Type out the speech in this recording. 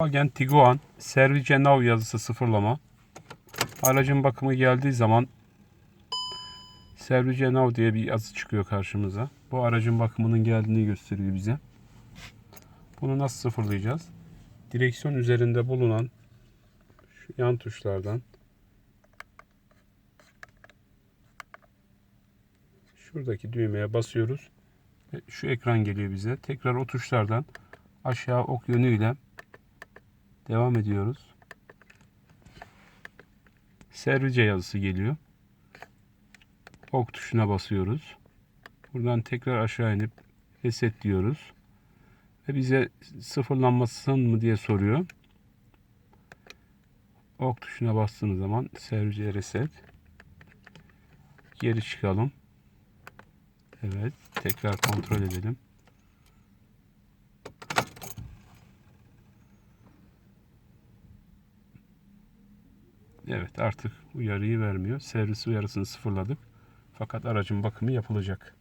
Volkswagen Tiguan Service Now yazısı sıfırlama. Aracın bakımı geldiği zaman Service Now diye bir yazı çıkıyor karşımıza. Bu aracın bakımının geldiğini gösteriyor bize. Bunu nasıl sıfırlayacağız? Direksiyon üzerinde bulunan şu yan tuşlardan şuradaki düğmeye basıyoruz. Şu ekran geliyor bize. Tekrar o tuşlardan aşağı ok yönüyle Devam ediyoruz. Service yazısı geliyor. Ok tuşuna basıyoruz. Buradan tekrar aşağı inip reset diyoruz. Ve bize sıfırlanmasın mı diye soruyor. Ok tuşuna bastığınız zaman service reset. Geri çıkalım. Evet. Tekrar kontrol edelim. Evet artık uyarıyı vermiyor. Servis uyarısını sıfırladık. Fakat aracın bakımı yapılacak.